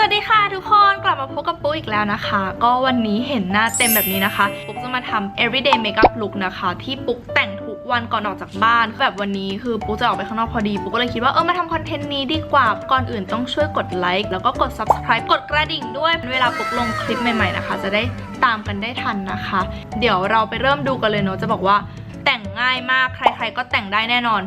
สวัสดีค่ะทุกคนกลับมาพบกับปุ๊กอีกแล้วนะคะ ก็วันนี้เห็นหน้าเต็มแบบนี้นะคะ ปุ๊กจะมาทำ everyday makeup look นะคะ ที่ปุ๊กแต่งทุกวันก่อนออกจากบ้านแบบวันนี้คือปุ๊กจะออกไปข้างนอกพอดี ปุ๊ก็เลยคิดว่าเออมาทำคอนเทนต์นี้ดีกว่า ก่อนอื่นต้องช่วยกดไลค์แล้วก็กด subscribe กดกระดิ่งด้วย เวลาปุ๊กลงคลิปใหม่ๆนะคะ จะได้ตามกันได้ทันนะคะ เดี๋ยวเราไปเริ่มดูกันเลยเนาะจะบอกว่าแต่งง่ายมากใคร ๆ ก็แต่งได้แน่นอน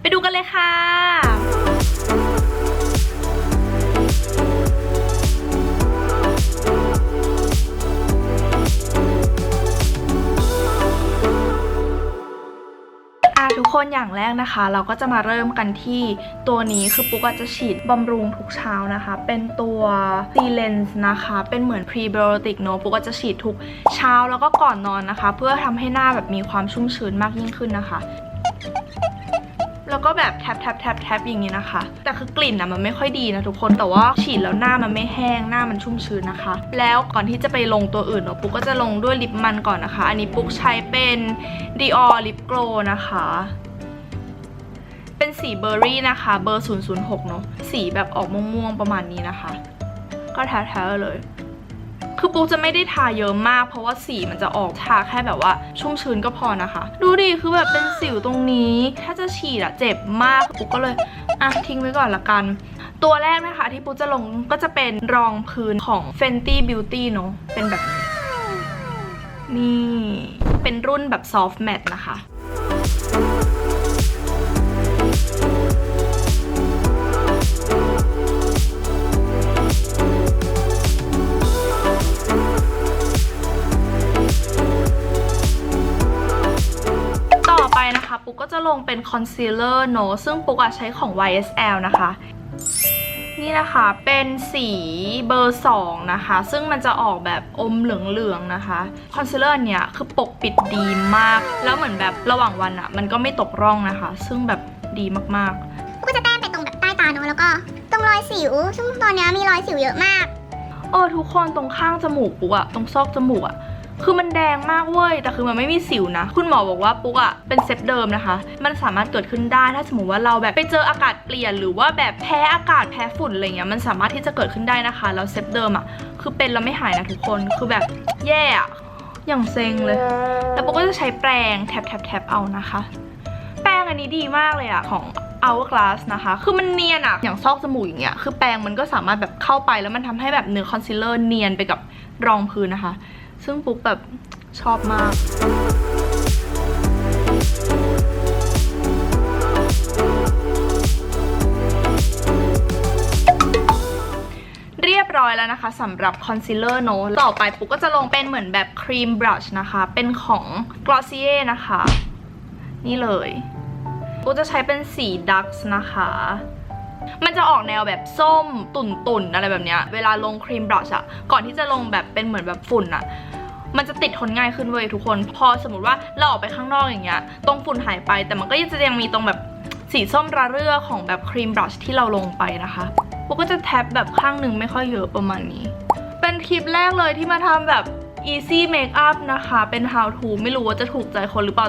ไปดูกันเลยค่ะ คนอย่างแรกนะคะ เราก็จะมาเริ่มกันที่ตัวนี้คือปุ๊กจะฉีดบำรุงทุกเช้านะคะ เป็นตัว C Lens นะคะ เป็นเหมือน prebiotic เนอะปุ๊กจะฉีดทุกเช้าแล้วก็ก่อนนอนนะคะ เพื่อทำให้หน้าแบบมีความชุ่มชื้นมากยิ่งขึ้นนะคะแล้วก็แบบแทบแทบแทบแทบอย่างนี้นะคะ แต่คือกลิ่นอะมันไม่ค่อยดีนะทุกคน แต่ว่าฉีดแล้วหน้ามันไม่แห้ง หน้ามันชุ่มชื้นนะคะ แล้วก่อนที่จะไปลงตัวอื่นเนาะปุ๊กก็จะลงด้วยลิปมันก่อนนะคะ อันนี้ปุ๊กใช้เป็น Dior Lip Glow นะคะ เป็นสีเบอร์รี่นะคะ เบอร์ 006 เนาะ สีแบบออกม่วงๆ ประมาณนี้นะคะ ก็แท้ๆเลย คือปุ๊กจะไม่ได้ทาเยอะมาก เพราะว่าสีมันจะออกทาแค่แบบว่า ชุ่มชื้นก็พอนะคะ ดูดิ คือแบบเป็นสิวตรงนี้ ถ้าจะฉีดอะเจ็บมาก ปุ๊กก็เลย อะ ทิ้งไว้ก่อนละกัน ตัวแรกนะคะ ที่ปุ๊กจะลงก็จะเป็นรองพื้นของ Fenty Beauty เนอะเป็นแบบนี้ นี่ เป็นรุ่นแบบ soft matte นะคะ นะคะปุ๊กก็จะลงเป็นคอนซีลเลอร์เนอะซึ่งปุ๊กอะใช้ของ YSL นะคะ นี่นะคะเป็นสีเบอร์ 2 นะคะ ซึ่งมันจะออกแบบอมเหลืองๆนะคะคอนซีลเลอร์เนี่ยคือปกปิดดีมาก แล้วเหมือนแบบระหว่างวันอะมันก็ไม่ตกร่องนะคะ ซึ่งแบบดีมากๆก็จะแต้มไปตรงแบบใต้ตาเนอะแล้วก็ตรงรอยสิว ซึ่งตอนเนี้ยมีรอยสิวเยอะมากเออทุกคนตรงข้างจมูกปุ๊กอะตรงซอกจมูกอะ คือมันแดงมากเว้ย แต่คือมันไม่มีสิวนะ คุณหมอบอกว่าปุ๊กอะเป็นเซตเดิมนะคะ มันสามารถเกิดขึ้นได้ถ้าสมมติว่าเราแบบไปเจออากาศเปลี่ยนหรือว่าแบบแพ้อากาศแพ้ฝุ่นอะไรเงี้ยมันสามารถที่จะเกิดขึ้นได้นะคะ แล้วเซตเดิมอะคือเป็นแล้วไม่หายนะทุกคนคือแบบแย่อะอย่างเซ็งเลย แล้วปุ๊กก็จะใช้แปรงแทบแทบแทบเอานะคะ แปรงอันนี้ดีมากเลยอะของ Hourglass นะคะ คือมันเนียนอะอย่างซอกจมูกอย่างเงี้ย คือแปรงมันก็สามารถแบบเข้าไปแล้วมันทำให้แบบเนื้อคอนซีลเลอร์เนียนไปกับรองพื้นนะคะ ซึ่งปุ๊กแบบชอบมากเรียบร้อยแล้วนะคะสำหรับคอนซีลเลอร์โนต่อไปปุ๊กก็จะลงเป็นเหมือนแบบครีมบรัชนะคะ เป็นของ Glossier นะคะ นี่เลยปุ๊กจะใช้เป็นสีดักส์นะคะ มันจะออกแนวแบบส้มตุ่นๆอะไรแบบเนี้ย เวลาลงครีมบรัชอะก่อนที่จะลงแบบเป็นเหมือนแบบฝุ่นอะมันจะติดทนง่ายขึ้นเว้ยทุกคน พอสมมติว่าเราออกไปข้างนอกอย่างเงี้ย ตรงฝุ่นหายไป แต่มันก็ยังจะยังมีตรงแบบสีส้มระเรื่อของแบบครีมบรัชที่เราลงไปนะคะปุ๊กก็จะแท็บแบบข้างหนึ่งไม่ค่อยเยอะประมาณนี้ เป็นคลิปแรกเลยที่มาทำแบบ easy makeup นะคะ เป็น how to ไม่รู้ว่าจะถูกใจคนหรือเปล่า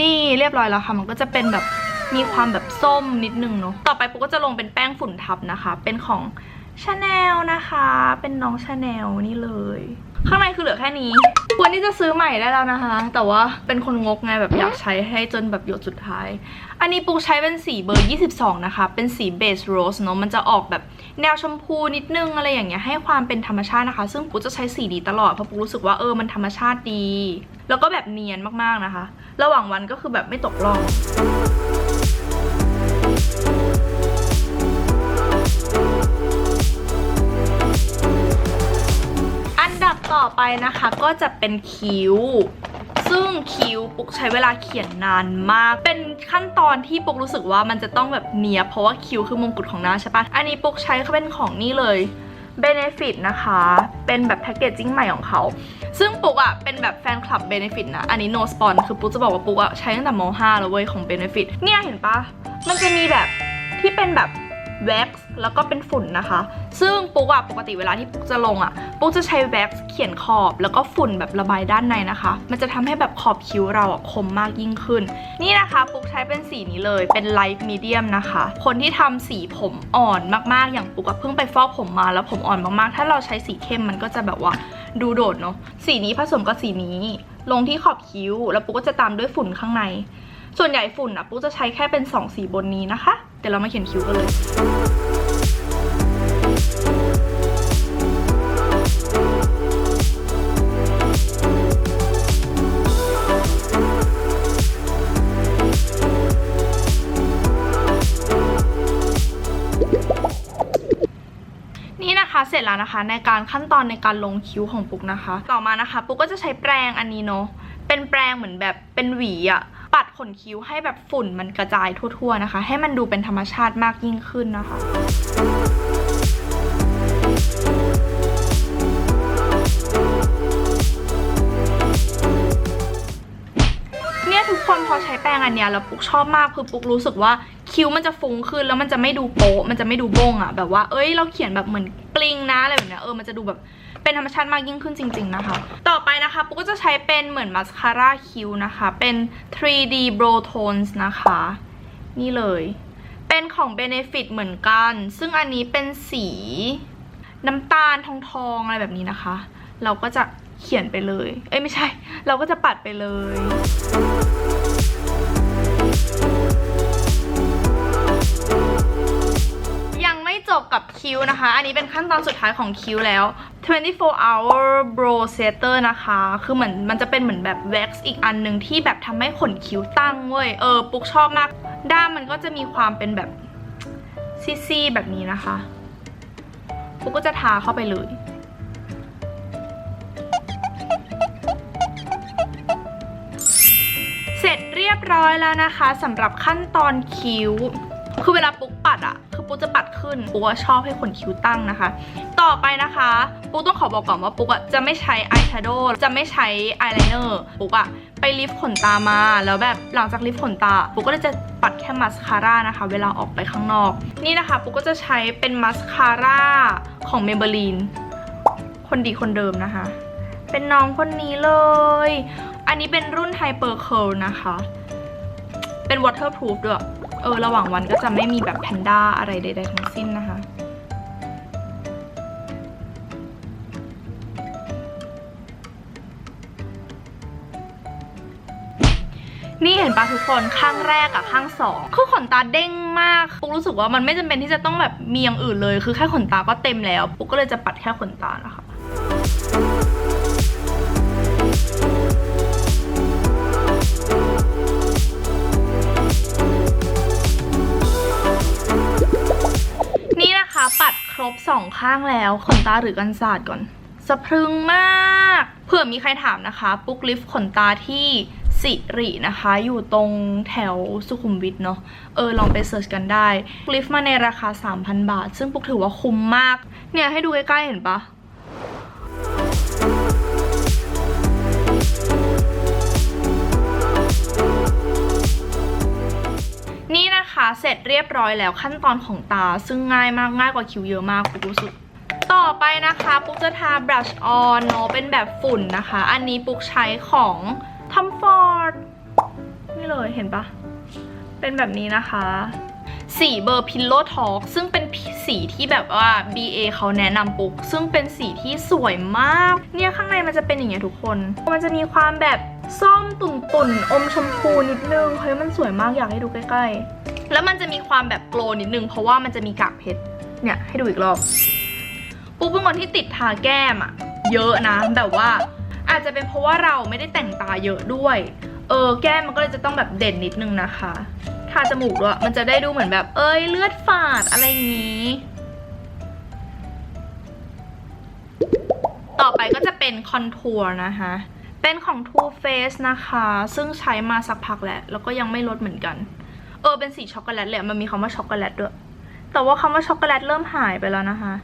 นี่เรียบร้อยแล้วค่ะ มันก็จะเป็นแบบ มีความแบบส้มนิดนึงเนาะต่อไปปุ๊กก็จะลงเป็นแป้งฝุ่นทับนะคะ เป็นของชาแนลนะคะ เป็นน้องชาแนลนี่เลย ข้างในคือเหลือแค่นี้ ควรที่จะซื้อใหม่ได้แล้วนะคะ แต่ว่าเป็นคนงกไงแบบอยากใช้ให้จนแบบหยดสุดท้าย อันนี้ปุ๊กใช้เป็นสีเบอร์ 22 นะคะ เป็นสีเบสโรสเนาะ มันจะออกแบบแนวชมพูนิดนึงอะไรอย่างเงี้ย ให้ความเป็นธรรมชาตินะคะ ซึ่งปุ๊กจะใช้สีนี้ตลอด เพราะปุ๊กรู้สึกว่าเออ มันธรรมชาติดี แล้วก็แบบเนียนมากๆนะคะ ระหว่างวันก็คือแบบไม่ตกร่อง ไปนะคะก็จะเป็นคิ้ว ซึ่งคิ้วปุ๊กใช้เวลาเขียนนานมาก เป็นขั้นตอนที่ปุ๊กรู้สึกว่ามันจะต้องแบบเนียเพราะว่าคิ้วคือมงกุฎของหน้าใช่ปะอันนี้ปุ๊กใช้เขาเป็นของนี่เลย Benefit นะคะ เป็นแบบแพคเกจจิ้งใหม่ของเขา ซึ่งปุ๊กอะเป็นแบบแฟนคลับ Benefit นะ อันนี้ no spon คือปุ๊กจะบอกว่าปุ๊กอะใช้ตั้งแต่ม .5 แล้วเว้ยของ Benefit เนี่ยเห็นปะมันจะมีแบบที่เป็นแบบ แว็กซ์แล้วก็เป็นฝุ่นนะคะ ซึ่งปุ๊กอะปกติเวลาที่ปุ๊กจะลงอะปุ๊กจะใช้แว็กซ์เขียนขอบแล้วก็ฝุ่นแบบระบายด้านในนะคะ มันจะทำให้แบบขอบคิ้วเราอะคมมากยิ่งขึ้น นี่นะคะปุ๊กใช้เป็นสีนี้เลยเป็นไลท์มีเดียมนะคะ คนที่ทำสีผมอ่อนมากๆอย่างปุ๊กอะเพิ่งไปฟอกผมมาแล้วผมอ่อนมากๆ ถ้าเราใช้สีเข้มมันก็จะแบบว่าดูโดดเนาะสีนี้ผสมกับสีนี้ ลงที่ขอบคิ้ว แล้วปุ๊กก็จะตามด้วยฝุ่นข้างใน ส่วนใหญ่ฝุ่นอะปุ๊กจะใช้แค่เป็น 2 สีบนนี้นะคะ เดี๋ยวเรามาเขียนคิ้วกันเลยนี่นะคะเสร็จแล้วนะคะในการขั้นตอนในการลงคิ้วของปุ๊กนะคะ ต่อมานะคะ ปุ๊กก็จะใช้แปรงอันนี้เนาะเป็นแปรงเหมือนแบบเป็นหวีอะ ปัดขนคิ้วให้แบบฝุ่นมันกระจายทั่วๆนะคะ ให้มันดูเป็นธรรมชาติมากยิ่งขึ้นนะคะเนี่ยทุกคนพอใช้แปรงอันเนี้ยแล้วปุ๊กชอบมากคือปุ๊กรู้สึกว่าคิ้วมันจะฟุ้งขึ้นแล้วมันจะไม่ดูโป๊ะมันจะไม่ดูบงอะแบบว่าเอ้ยเราเขียนแบบเหมือนปลิงนะอะไรแบบเนี้ยเออมันจะดูแบบเป็นธรรมชาติมากยิ่งขึ้นจริง ๆนะคะ ต่อไปนะคะปุ๊กก็จะ ใช้เป็นเหมือนมาสคาร่าคิ้วนะคะ เป็น 3D Brow Tones นะคะ นี่เลย เป็นของ Benefit เหมือนกัน ซึ่งอันนี้เป็นสีน้ำตาลทองทองๆอะไรแบบนี้นะคะ เราก็จะเขียนไปเลย เอ้ยไม่ใช่ เราก็จะปัดไปเลย จบกับคิ้วนะคะ อันนี้เป็นขั้นตอนสุดท้ายของคิ้วแล้ว 24 hour brow setter นะคะ คือเหมือนมันจะเป็นเหมือนแบบแว็กซ์อีกอันหนึ่งที่แบบทำให้ขนคิ้วตั้งเว้ย เออ ปุ๊กชอบมาก ด้ามมันก็จะมีความเป็นแบบซี่ๆแบบนี้นะคะ ปุ๊กก็จะทาเข้าไปเลยเสร็จเรียบร้อยแล้วนะคะสำหรับขั้นตอนคิ้ว คือเวลาปุ๊กปัดอะ คือปุ๊จะปัดขึ้นปุ๊ชอบให้ขนคิ้วตั้งนะคะ ต่อไปนะคะปุ๊ต้องขอบอกก่อนว่าปุ๊จะไม่ใช้อายแชโดว์จะไม่ใช้อายไลเนอร์ปุ๊อะไปลิฟต์ขนตามาแล้วแบบหลังจากลิฟต์ขนตาปุ๊กก็เลยจะปัดแค่มาสคาร่านะคะ เวลาออกไปข้างนอก นี่นะคะปุ๊ก็จะใช้เป็นมาสคาร่าของ Maybelline คนดีคนเดิมนะคะ เป็นน้องคนนี้เลย อันนี้เป็นรุ่น Hyper Curl นะคะ เป็น waterproof ด้วย เออระหว่างวันก็จะไม่มีแบบแพนด้าอะไรใดๆทั้งสิ้นนะคะ นี่เห็นปะทุกคนข้างแรกกับข้างสองคือขนตาเด้งมากปุ๊กรู้สึกว่ามันไม่จำเป็นที่จะต้องแบบมีอย่างอื่นเลย คือแค่ขนตาก็เต็มแล้วปุ๊กก็เลยจะปัดแค่ขนตานะคะ รบสองข้างแล้วขนตาหรือกันศาสตร์ก่อนสะพรึงมากเผื่อมีใครถามนะคะ ปุ๊กลิฟต์ขนตาที่สิรินะคะ อยู่ตรงแถวสุขุมวิทเนาะเออลองไปเสิร์ชกันได้ลิฟต์มาในราคา 3,000 บาท ซึ่งปุ๊กถือว่าคุ้มมาก เนี่ยให้ดูใกล้ๆเห็นปะ เสร็จเรียบร้อยแล้วขั้นตอนของตา ซึ่งง่ายมากง่ายกว่าคิวเยอะมากปุ๊กรู้สึกต่อไปนะคะปุ๊กจะทาบรัชออนเนาะเป็นแบบฝุ่นนะคะ อันนี้ปุ๊กใช้ของทอมฟอร์ดนี่เลยเห็นปะเป็นแบบนี้นะคะสีเบอร์พิลโลทอกซึ่งเป็นสีที่แบบว่า BA เขาแนะนำปุ๊ก ซึ่งเป็นสีที่สวยมาก เนี่ยข้างในมันจะเป็นอย่างเงี้ยทุกคน มันจะมีความแบบส้มตุ่นๆ อมชมพูนิดนึง เฮ้ยมันสวยมากอยากให้ดูใกล้ๆ แล้วมันจะมีความแบบโกลนิดนึง เพราะว่ามันจะมีกากเพชรเนี่ยให้ดูอีกรอบปุ๊กเป็นคนที่ติดทาแก้มอะเยอะนะแบบว่า อาจจะเป็นเพราะว่าเราไม่ได้แต่งตาเยอะด้วย เออแก้มมันก็เลยจะต้องแบบเด่นนิดนึงนะคะทาจมูกด้วยมันจะได้ดูเหมือนแบบ เอ้ยเลือดฝาดอะไรอย่างนี้ ต่อไปก็จะเป็นคอนทัวร์นะคะเป็นของ Too Faced นะคะ ซึ่งใช้มาสักพักแล้ว แล้วก็ยังไม่ลดเหมือนกัน เออเป็นสีช็อกโกแลตเลยมันมีคำว่าช็อกโกแลตด้วย แต่ว่าคำว่าช็อกโกแลตเริ่มหายไปแล้วนะคะ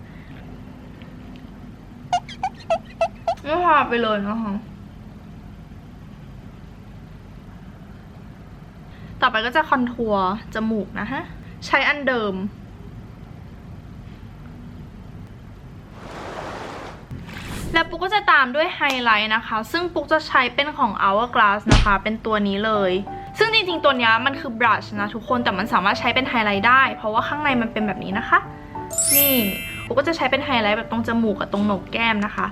ไม่หายไปเลยนะคะต่อไปก็จะคอนทัวร์จมูกนะฮะ ใช้อันเดิม แล้วปุ๊กก็จะตามด้วยไฮไลท์นะคะ ซึ่งปุ๊กจะใช้เป็นของ Hourglass นะคะ เป็นตัวนี้เลย ซึ่งจริงๆตัวนี้มันคือบรัชนะทุกคนแต่มันสามารถใช้เป็นไฮไลท์ได้ เพราะว่าข้างในมันเป็นแบบนี้นะคะ นี่ปุ๊กก็จะใช้เป็นไฮไลท์แบบตรงจมูกกับตรงโหนกแก้มนะคะ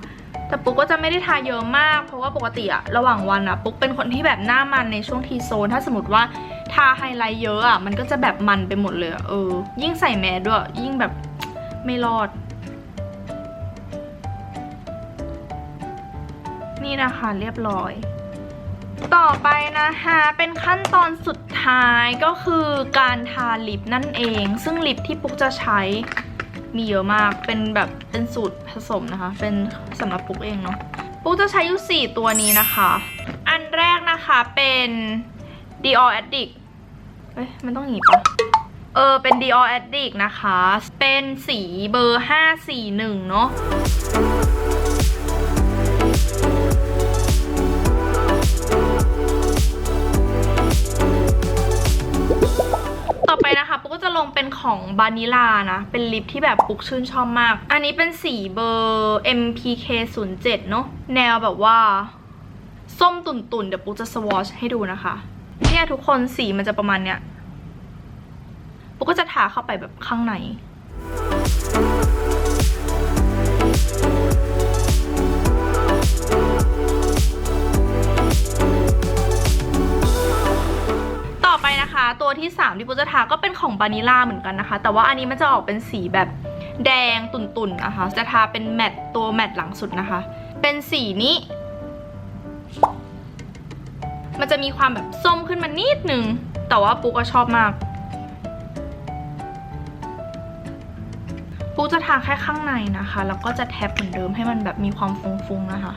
แต่ปุ๊กก็จะไม่ได้ทาเยอะมาก เพราะว่าปกติอะระหว่างวันอะปุ๊กเป็นคนที่แบบหน้ามันในช่วงทีโซน ถ้าสมมติว่าทาไฮไลท์เยอะอะมันก็จะแบบมันไปหมดเลยอเออ ยิ่งใส่แมสด้วยยิ่งแบบไม่รอด นี่นะคะเรียบร้อย ต่อไปนะคะเป็นขั้นตอนสุดท้ายก็คือการทาลิปนั่นเอง ซึ่งลิปที่ปุ๊กจะใช้มีเยอะมากเป็นแบบเป็นสูตรผสมนะคะ เป็นสำหรับปุ๊กเองเนาะปุ๊กจะใช้อยู่ 4 ตัวนี้นะคะ อันแรกนะคะเป็น Dior Addict เอ้ยมันต้องหนีปะเออเป็น Dior Addict นะคะ เป็นสีเบอร์ 541 เนาะ ต่อไปนะคะปุ๊กก็จะลงเป็นของบานิลานะ เป็นลิปที่แบบปุ๊กชื่นชอบมาก อันนี้เป็นสีเบอร์ MPK 0 7เนาะแนวแบบว่า ส้มตุ่นๆ เดี๋ยวปุ๊กจะสวอชให้ดูนะคะ เนี่ยทุกคนสีมันจะประมาณเนี้ยปุ๊กก็จะทาเข้าไปแบบข้างใน จะทาก็เป็นของบานิลาเหมือนกันนะคะ แต่ว่าอันนี้มันจะออกเป็นสีแบบแดงตุ่นๆนะคะ จะทาเป็นแมตต์ตัวแมตต์หลังสุดนะคะ เป็นสีนี้ มันจะมีความแบบส้มขึ้นมานิดนึง แต่ว่าปุ๊กก็ชอบมากปุ๊กจะทาแค่ข้างในนะคะ แล้วก็จะแท็บเหมือนเดิมให้มันแบบมีความฟุ้งๆนะคะ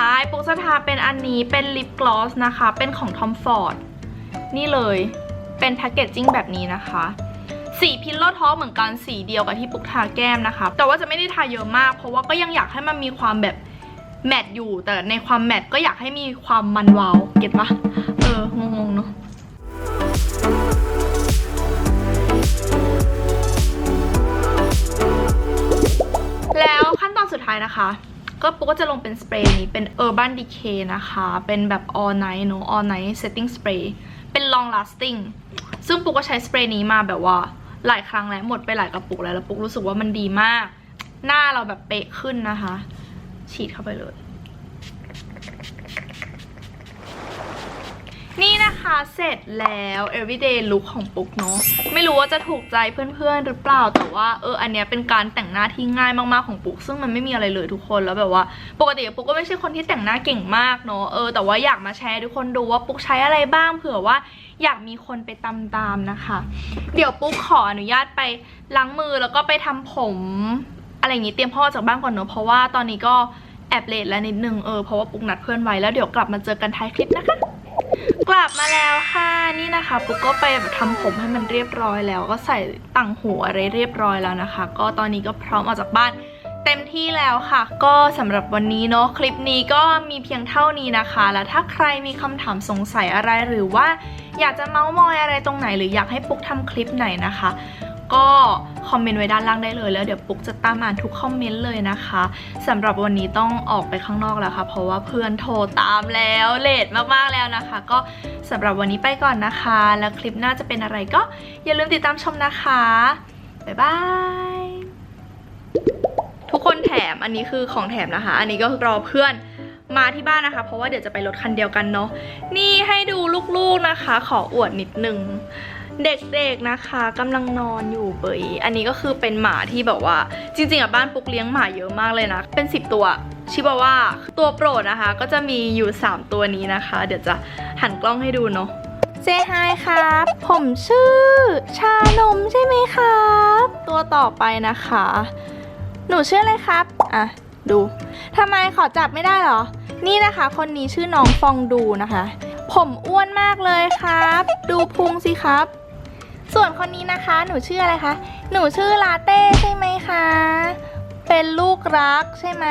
ท้ายปุ๊กจะทาเป็นอันนี้เป็นลิปกลอสนะคะ เป็นของ Tom Ford นี่เลยเป็นแพคเกจจิ้งแบบนี้นะคะ สีพิลโลท็อเหมือนกันสีเดียวกับที่ปุ๊กทาแก้มนะคะ แต่ว่าจะไม่ได้ทาเยอะมาก เพราะว่าก็ยังอยากให้มันมีความแบบแมตต์อยู่ แต่ในความแมตต์ก็อยากให้มีความมันวาวเก็ตปะเอองงๆเนาะแล้วขั้นตอนสุดท้ายนะคะ ก็ปุ๊กก็จะลงเป็นสเปรย์นี้เป็น Urban Decay นะคะ เป็นแบบ all night เนอะ all night setting spray เป็น long lasting ซึ่งปุ๊กก็ใช้สเปรย์นี้มาแบบว่าหลายครั้งแล้วหมดไปหลายกระปุกแล้วแล้วปุ๊กรู้สึกว่ามันดีมาก หน้าเราแบบเป๊ะขึ้นนะคะ ฉีดเข้าไปเลย นี่นะคะเสร็จแล้ว everyday look ของปุ๊กเนาะไม่รู้ว่าจะถูกใจเพื่อนๆหรือเปล่า แต่ว่าเอออันเนี้ยเป็นการแต่งหน้าที่ง่ายมากๆของปุ๊กซึ่งมันไม่มีอะไรเลยทุกคนแล้วแบบว่า ปกติปุ๊กก็ไม่ใช่คนที่แต่งหน้าเก่งมากเนาะเออแต่ว่าอยากมาแชร์ทุกคนดูว่าปุ๊กใช้อะไรบ้างเผื่อว่าอยากมีคนไปตามๆนะคะ เดี๋ยวปุ๊กขออนุญาตไปล้างมือแล้วก็ไปทำผมอะไรอย่างงี้เตรียมพ่อออกจากบ้านก่อนเนอะเพราะว่าตอนนี้ก็แอบเลทแล้วนิดนึงเออเพราะว่าปุ๊กนัดเพื่อนไว้แล้วเดี๋ยวกลับมาเจอกันท้ายคลิปนะคะ กลับมาแล้วค่ะนี่นะคะปุ๊กก็ไปแบบทำผมให้มันเรียบร้อยแล้ว ก็ใส่ต่างหูอะไรเรียบร้อยแล้วนะคะ ก็ตอนนี้ก็พร้อมออกจากบ้านเต็มที่แล้วค่ะ ก็สำหรับวันนี้เนาะคลิปนี้ก็มีเพียงเท่านี้นะคะ แล้วถ้าใครมีคำถามสงสัยอะไรหรือว่า อยากจะเมาส์มอยอะไรตรงไหน หรืออยากให้ปุ๊กทำคลิปไหนนะคะ ก็คอมเมนต์ไว้ด้านล่างได้เลย แล้วเดี๋ยวปุ๊กจะตามอ่านทุกคอมเมนต์เลยนะคะสำหรับวันนี้ต้องออกไปข้างนอกแล้วค่ะ เพราะว่าเพื่อนโทรตามแล้วเลทมากๆแล้วนะคะ ก็สำหรับวันนี้ไปก่อนนะคะ แล้วคลิปหน้าจะเป็นอะไรก็อย่าลืมติดตามชมนะคะบ๊ายบายทุกคนแถมอันนี้คือของแถมนะคะ อันนี้ก็รอเพื่อนมาที่บ้านนะคะ เพราะว่าเดี๋ยวจะไปรถคันเดียวกันเนาะนี่ให้ดูลูกๆนะคะ ขออวดนิดนึง เด็กๆนะคะกำลังนอนอยู่เบยอันนี้ก็คือเป็นหมาที่แบบว่า จริงๆอะบ้านปุ๊กเลี้ยงหมาเยอะมากเลยนะ เป็น 10 ตัวชิบาว่าตัวโปรดนะคะ ก็จะมีอยู่ 3 ตัวนี้นะคะ เดี๋ยวจะหันกล้องให้ดูเนาะเซฮายครับ ผมชื่อ ชานมใช่ไหมครับ ตัวต่อไปนะคะ หนูชื่ออะไรครับ อะ ดูทำไมขอจับไม่ได้เหรอ นี่นะคะ คนนี้ชื่อน้องฟองดูนะคะ ผมอ้วนมากเลยครับ ดูพุงสิครับ ส่วนคนนี้นะคะหนูชื่ออะไรคะ หนูชื่อลาเต้ใช่ไหมคะ เป็นลูกรักใช่ไหม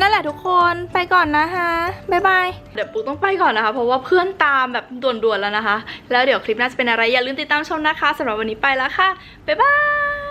นั่นแหละทุกคนไปก่อนนะคะบ๊ายบาย เดี๋ยวปุ๊กต้องไปก่อนนะคะ เพราะว่าเพื่อนตามแบบด่วนๆแล้วนะคะ แล้วเดี๋ยวคลิปหน้าจะเป็นอะไรอย่าลืมติดตามชมนะคะสำหรับวันนี้ไปแล้วค่ะบ๊ายบาย